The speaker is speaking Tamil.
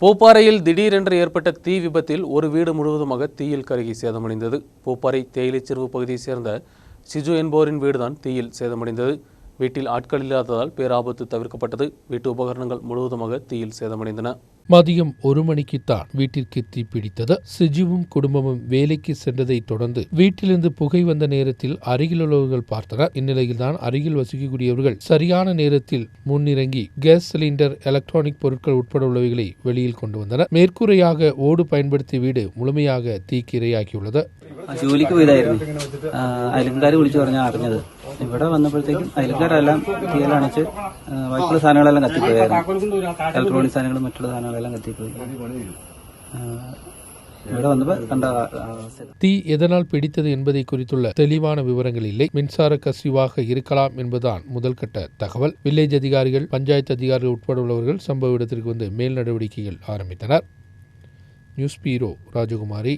பூப்பாறையில் திடீரென்று ஏற்பட்ட தீ விபத்தில் ஒரு வீடு முழுவதுமாக தீயில் கருகி சேதமடைந்தது. பூப்பாறை தேயிலைச்செருவு பகுதியைச் சேர்ந்த சிஜு என்பவரின் வீடுதான் தீயில் சேதமடைந்தது. வீட்டில் ஆட்கள் இல்லாததால் பேராபத்து தவிர்க்கப்பட்டது. வீட்டு உபகரணங்கள் முழுவதுமாக தீயில் சேதமடைந்தன. மதியம் ஒரு மணிக்குத்தான் வீட்டிற்கு தீப்பிடித்தது சிஜுவும் குடும்பமும் வேலைக்கு சென்றதை தொடர்ந்து வீட்டிலிருந்து புகை வந்த நேரத்தில் அருகிலுள்ளவர்கள் பார்த்தனர் இந்நிலையில்தான் அருகில் வசிக்கக்கூடியவர்கள் சரியான நேரத்தில் முன்னிறங்கி கேஸ் சிலிண்டர் எலக்ட்ரானிக் பொருட்கள் உட்பட உள்ளவைகளை வெளியில் கொண்டு வந்தனர் மேற்கூரையாக ഓട് பயன்படுத்திய വീട് മുഴുമയാക തീക്കിരയാക്കിയുള്ളത് ആ, ജോലിക്ക് പോയതായിരുന്നു ആ, അയൽക്കാർ വിളിച്ചു പറഞ്ഞാൽ അറിഞ്ഞത് ഇവിടെ വന്നപ്പോഴത്തേക്കും അയൽക്കാരെല്ലാം തീയലണിച്ച് ആ, ബാക്കിയുള്ള സാധനങ്ങളെല്ലാം കത്തിപ്പോയായിരുന്നു ഇലക്ട്രോണിക് സാധനങ്ങളും മറ്റുള്ള സാധനങ്ങളെല്ലാം കത്തിപ്പോയി ആ, ഇവിടെ വന്നപ്പോൾ കണ്ട ആ- ആ അവസ്ഥ தீ எதனால் பிடித்தது என்பதை குறித்துள்ள தெளிவான விவரங்கள் இல்லை மின்சார கசிவாக இருக்கலாம் என்பதுதான் முதல் கட்ட தகவல் வில்லேஜ் அதிகாரிகள் பஞ்சாயத்து அதிகாரிகள் உட்பட உள்ளவர்கள் சம்பவ இடத்திற்கு வந்து மேல் நடவடிக்கைகள் ஆரம்பித்தனர் நியூஸ் பீரோ ராஜகுமாரி